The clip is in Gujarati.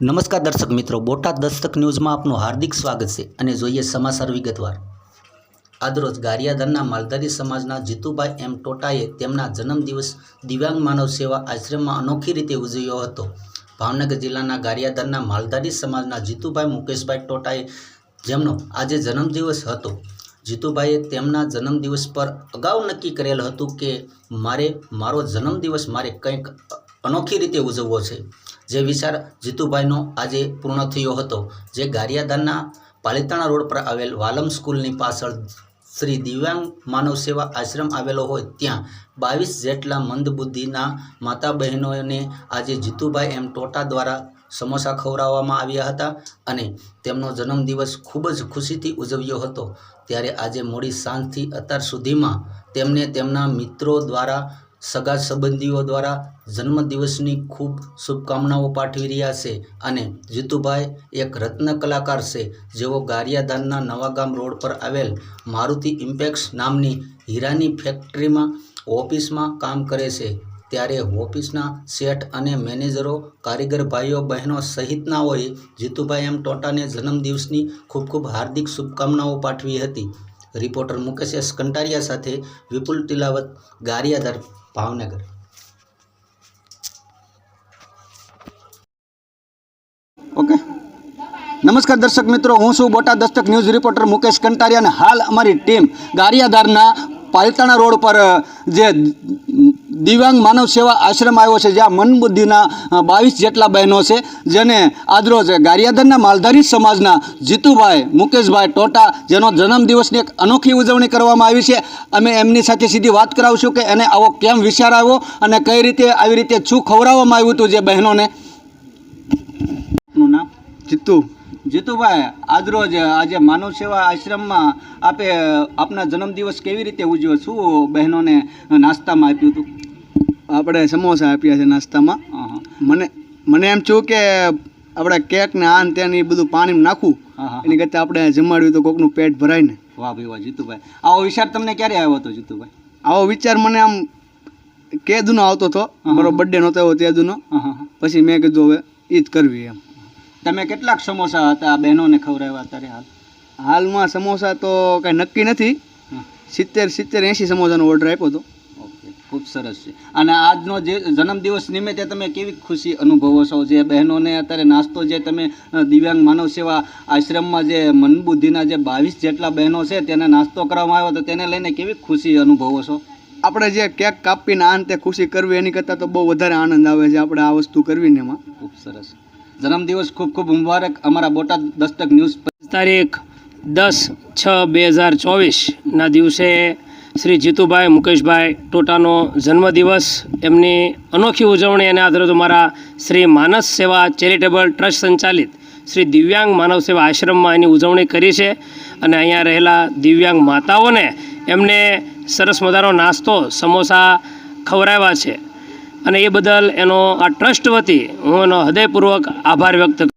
નમસ્કાર દર્શક મિત્રો, બોટાદ દસ્તક ન્યૂઝમાં આપનું હાર્દિક સ્વાગત છે અને જોઈએ સમાચાર વિગતવાર. આજરોજ ગારિયાધરના માલધારી સમાજના જીતુભાઈ એમ ટોટાએ તેમના જન્મદિવસ દિવ્યાંગ માનવ સેવા આશ્રમમાં અનોખી રીતે ઉજવ્યો હતો. ભાવનગર જિલ્લાના ગારિયાધરના માલધારી સમાજના જીતુભાઈ મુકેશભાઈ ટોટાએ જેમનો આજે જન્મદિવસ હતો, જીતુભાઈએ તેમના જન્મદિવસ પર અગાઉ નક્કી કરેલ હતું કે, મારે મારો જન્મદિવસ મારે કંઈક અનોખી રીતે ઉજવવો છે. જે વિચાર જીતુભાઈનો આજે પૂર્ણ થયો હતો. જે ગારિયાદારના પાલિતાણા રોડ પર આવેલ વાલમ સ્કૂલની પાછળ શ્રી દિવ્યાંગ માનવ સેવા આશ્રમ આવેલો હોય, ત્યાં બાવીસ જેટલા મંદબુદ્ધિના માતા બહેનોને આજે જીતુભાઈ એમ ટોટા દ્વારા સમોસા ખવડાવવામાં આવ્યા હતા અને તેમનો જન્મદિવસ ખૂબ જ ખુશીથી ઉજવ્યો હતો. ત્યારે આજે મોડી સાંજથી અત્યાર સુધીમાં તેમને તેમના મિત્રો દ્વારા સગા સંબંધીઓ દ્વારા જન્મદિવસની ખૂબ શુભકામનાઓ પાઠવી રહ્યા છે અને જીતુભાઈ એક રત્ન કલાકાર છે જેઓ ગારિયાધાનના નવાગામ રોડ પર આવેલ મારુતિ ઇમ્પેક્સ નામની હીરાની ફેક્ટરીમાં ઓફિસમાં કામ કરે છે. ત્યારે ઓફિસના શેઠ અને મેનેજરો, કારીગર ભાઈઓ, બહેનો સહિતનાઓએ જીતુભાઈ એમ ટોટાને જન્મદિવસની ખૂબ ખૂબ હાર્દિક શુભકામનાઓ પાઠવી હતી. રિપોર્ટર મુકેશ એસ કંટારિયા સાથે વિપુલ તિલાવત, ગારિયાધાર ભાવનગર. ઓકે. નમસ્કાર દર્શક મિત્રો, હું છું બોટાદ દસ્તક ન્યૂઝ રિપોર્ટર મુકેશ કંટારિયા અને હાલ અમારી ટીમ ગારિયાધારના પાલતાણા રોડ પર જે દિવ્યાંગ માનવ સેવા આશ્રમ આવ્યો છે, જ્યાં મનબુદ્ધિના બાવીસ જેટલા બહેનો છે, જેને આજરોજ ગારિયાદરના માલધારી સમાજના જીતુભાઈ, મુકેશભાઈ ટોટા જેનો જન્મદિવસની એક અનોખી ઉજવણી કરવામાં આવી છે. અમે એમની સાથે સીધી વાત કરાવશું કે એને આવો કેમ વિચાર આવ્યો અને કઈ રીતે આવી રીતે છું ખવડાવવામાં આવ્યું હતું જે બહેનોને. નામ જીતુ. જીતુભાઈ આજરોજ આજે માનવ સેવા આશ્રમમાં આપે આપના જન્મદિવસ કેવી રીતે ઉજવ્યો? શું બહેનોને નાસ્તામાં આપ્યું હતું? આપણે સમોસા આપ્યા છે નાસ્તામાં. મને મને એમ છું કે આપણે કેક ને આન ત્યાં ને બધું પાણીમાં નાખવું એની કરતાં આપણે જમાડ્યું તો કોકનું પેટ ભરાય ને. વાહ ભાઈ વાહ જીતુભાઈ. આવો વિચાર તમને ક્યારે આવ્યો હતો જીતુભાઈ? આવો વિચાર મને આમ કેદુનો આવતો હતો. મારો બર્થડે નહોતો આવ્યો તેદુનો. પછી મેં કીધું હવે એ જ કરવી એમ. તમે કેટલાક સમોસા હતા? આ બહેનોને ખવડાવ્યા અત્યારે હાલ. હાલમાં સમોસા તો કાંઈ નક્કી નથી. સિત્તેર સિત્તેર એંશી સમોસાનો ઓર્ડર આપ્યો હતો. ઓકે ખૂબ સરસ છે. અને આજનો જે જન્મદિવસ નિમિત્તે તમે કેવી ખુશી અનુભવો છો? જે બહેનોને અત્યારે નાસ્તો જે તમે દિવ્યાંગ માનવ સેવા આશ્રમમાં જે મનબુદ્ધિના જે બાવીસ જેટલા બહેનો છે તેને નાસ્તો કરવામાં આવ્યો તો તેને લઈને કેવી ખુશી અનુભવો છો? આપણે જે કેક કાપીને આ તે ખુશી કરવી એની કરતાં તો બહુ વધારે આનંદ આવે છે આપણે આ વસ્તુ કરવીને એમાં. ખૂબ સરસ. જન્મદિવસ ખૂબ ખૂબ મુબારક. અમારા બોટાદ દસ્તક ન્યૂઝ તારીખ દસ છ બે હજાર ચોવીસના દિવસે શ્રી જીતુભાઈ મુકેશભાઈ ટોટાનો જન્મદિવસ. એમની અનોખી ઉજવણી અને આધારે મારા શ્રી માનસ સેવા ચેરિટેબલ ટ્રસ્ટ સંચાલિત શ્રી દિવ્યાંગ માનવ સેવા આશ્રમમાં એની ઉજવણી કરી છે અને અહીંયા રહેલા દિવ્યાંગ માતાઓને એમને સરસ મજાનો નાસ્તો, સમોસા ખવડાવ્યા છે. અને એ બદલ એનો આ ટ્રસ્ટ વતી હું એનો હૃદયપૂર્વક આભાર વ્યક્ત